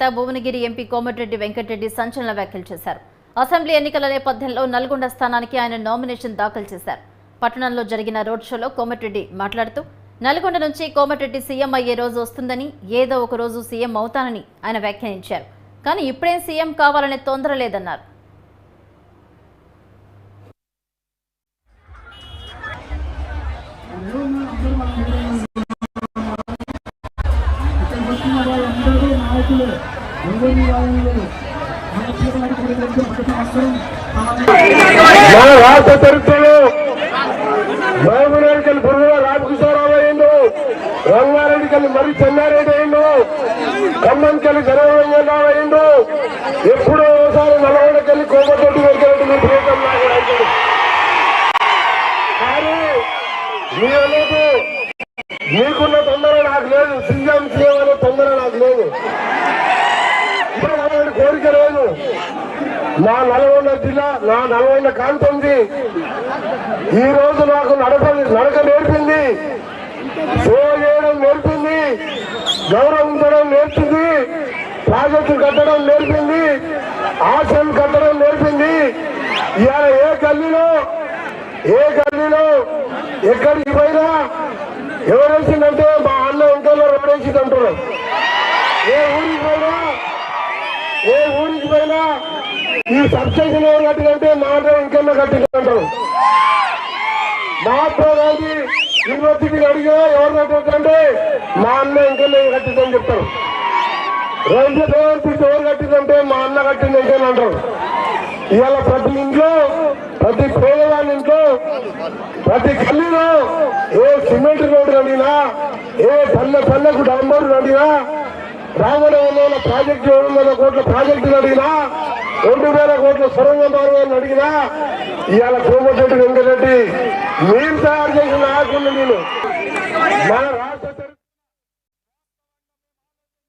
నేత భువనగిరి ఎంపీ కోమటిరెడ్డి వెంకటరెడ్డి సంచలన వ్యాఖ్యలు చేశారు. అసెంబ్లీ ఎన్నికల నేపథ్యంలో నల్గొండ స్థానానికి ఆయన నామినేషన్ దాఖలు చేశారు. పట్టణంలో జరిగిన రోడ్ షోలో కోమటిరెడ్డి మాట్లాడుతూ నల్గొండ నుంచి కోమటిరెడ్డి సీఎం అయ్యే రోజు వస్తుందని ఏదో ఒక రోజు సీఎం అవుతానని ఆయన వ్యాఖ్యానించారు. కానీ ఇప్పుడేం సీఎం కావాలనే తొందర లేదన్నారు. నాయకులే ఎవరి వాళ్ళు మన రాష్ట్ర చరిత్రలో రామకృష్ణారావు అయ్యిండు రంగారెడ్డికి మరి చెన్నారెడ్డి అయ్యిండు ఖమ్మంకెళ్ళి జనరంజనరావు అయ్యిండు ఎప్పుడో ఒకసారి ప్రియతం నాకు రాశాడు. కానీ మీకున్న తొందర నాకు లేదు సీఎం సీఎం అనే తొందర నాకు లేదు ఇప్పుడు అలాంటి కోరిక నా నల్గొండ జిల్లా నా నల్గొండ కాంతుంది. ఈ రోజు నాకు నడక నడక నేర్పింది. సేవ చేయడం నేర్పింది గౌరవించడం నేర్పింది. ప్రాజెక్టు కట్టడం నేర్పింది. ఆశలు కట్టడం నేర్పింది. ఇవాళ ఏ గల్లీలో ఏ గల్లీలో ఎక్కడికి పోయినా ఎవరేసిందంటే మా అన్న ఇంట్లో రోడేసింది ఏ ఊరికి పోయినా ఏ ఊరికి పోయినా ఈ సబ్స్టేషన్ ఎవరు కట్టిందంటే మా అన్న ఇంకెన్నో కట్టిందంటారు మహాత్మా గాంధీ యూనివర్సిటీకి అడిగినా ఎవరు కట్టిందంటే మా అన్న ఇంకెన్నో కట్టిందని చెప్తారు. రైల్వే దేవాలయం ఎవరు కట్టిందంటే మా అన్న కట్టింది ఇంకెన్నో అంటారు. ఇవాళ ప్రతి ఇంట్లో ప్రతి పేదవాళ్ళ ఇంట్లో ప్రతి కల్లీలో ఏ సిమెంట్ రోడ్డు అడిగినా ఏ పల్లె పల్లెకు డాంబరు అడిగినా రామనగరంలో ప్రాజెక్టు ఏడు వందల కోట్ల ప్రాజెక్టులు అడిగినా రెండు వేల కోట్ల సొరంగ మార్గాన్ని అడిగినా ఇవాళ కోమటిరెడ్డి వెంకటరెడ్డి మీరు తయారు చేసిన నాయకుడిని నేను.